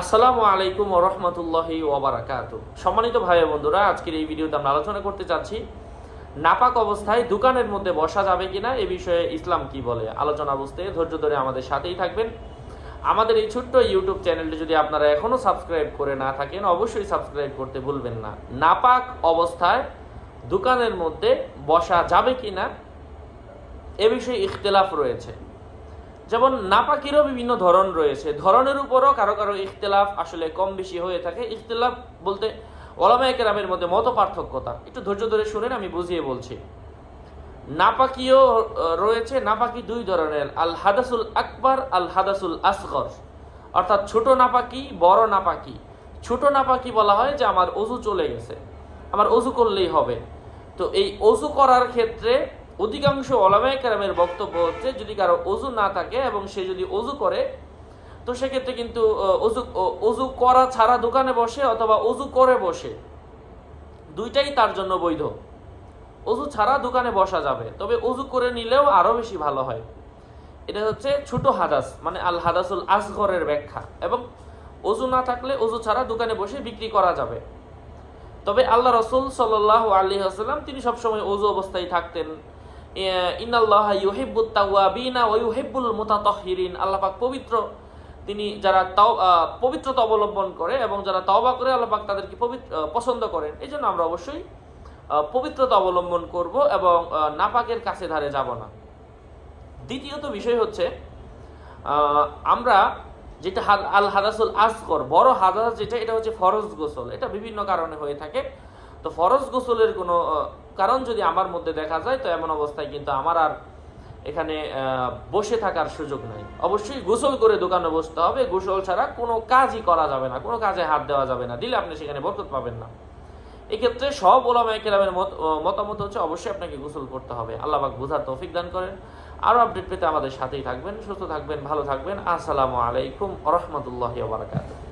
আসসালামু আলাইকুম রহমতুল্লাহি ওবরাকাত সম্মানিত ভাই বন্ধুরা, আজকের এই ভিডিওতে আমরা আলোচনা করতে চাচ্ছি, নাপাক অবস্থায় দোকানের মধ্যে বসা যাবে কিনা এ বিষয়ে ইসলাম কি বলে? আলোচনা বুঝতে ধৈর্য ধরে আমাদের সাথেই থাকবেন। আমাদের এই ছোট্ট ইউটিউব চ্যানেলটি যদি আপনারা এখনও সাবস্ক্রাইব করে না থাকেন, অবশ্যই সাবস্ক্রাইব করতে ভুলবেন না। নাপাক অবস্থায় দোকানের মধ্যে বসা যাবে কিনা এ বিষয়ে ইখতলাফ রয়েছে। যেমন নাপাকিরও বিভিন্ন ধরন রয়েছে। ধরনের উপরও কারও কারও ইখতলাফ আসলে কম বেশি হয়ে থাকে। ইখতলাফ বলতে ওলামা কেরামের মধ্যে মত পার্থক্যতা। একটু ধৈর্য ধরে শুনেন, আমি বুঝিয়ে বলছি। নাপাকিও রয়েছে। নাপাকি দুই ধরনের। আল হাদাসুল আকবার, আল হাদাসুল আসগর। অর্থাৎ ছোট নাপাকি, বড় নাপাকি। ছোট নাপাকি বলা হয় যে, আমার অজু চলে গেছে। আমার অজু করলেই হবে। তো এই অজু করার ক্ষেত্রে অধিকাংশ ওলামায় কেরামের বক্তব্য হচ্ছে, যদি কারও অজু না থাকে এবং সে যদি অজু করে, তো সেক্ষেত্রে কিন্তু অজু অজু করা ছাড়া দোকানে বসে অথবা অজু করে বসে, দুইটাই তার জন্য বৈধ। অজু ছাড়া দোকানে বসা যাবে, তবে অজু করে নিলেও আরও বেশি ভালো হয়। এটা হচ্ছে ছোট হাদাস মানে আল হাদাসুল আসগরের ব্যাখ্যা, এবং অজু না থাকলে অজু ছাড়া দোকানে বসে বিক্রি করা যাবে। তবে আল্লাহ রসুল সাল্লাহ আলী আসাল্লাম তিনি সবসময় অজু অবস্থায় থাকতেন। ইনাল্লাহ ইউহিব্বুত তাওয়াবিনা ওয়া ইউহিব্বুল মুতাতাহহিরিন আল্লাহ পাক পবিত্র, তিনি যারা তাও পবিত্রতা অবলম্বন করে এবং যারা তাওবা করে, আল্লাহ পাক তাদেরকে পবিত্র পছন্দ করেন। এই জন্য আমরা অবশ্যই পবিত্রতা অবলম্বন করব এবং নাপাকের কাছে ধারে যাব না। দ্বিতীয়ত বিষয় হচ্ছে আমরা যেটা আল হাদাসুল আসগর বড় হাদাস যেটা, এটা হচ্ছে ফরজ গোসল। এটা বিভিন্ন কারণে হয়ে থাকে। তো ফরজ গোসলের কোনো কারণ যদি আমার মধ্যে দেখা যায়, তো এমন অবস্থায় কিন্তু আমার আর এখানে বসে থাকার সুযোগ নাই। অবশ্যই গোসল করে দোকানে বসতে হবে। গোসল ছাড়া কোনো কাজই করা যাবে না, কোনো কাজে হাত দেওয়া যাবে না। দিলে আপনি সেখানে বরকত পাবেন না। এক্ষেত্রে সব কেরামের মত মতামত হচ্ছে অবশ্যই আপনাকে গোসল করতে হবে। আল্লাহ পাক বোঝার তৌফিক দান করেন। আরও আপডেট পেতে আমাদের সাথেই থাকবেন, সুস্থ থাকবেন, ভালো থাকবেন। আসসালামু আলাইকুম রহমতুল্লাহ বারাকাতুহ।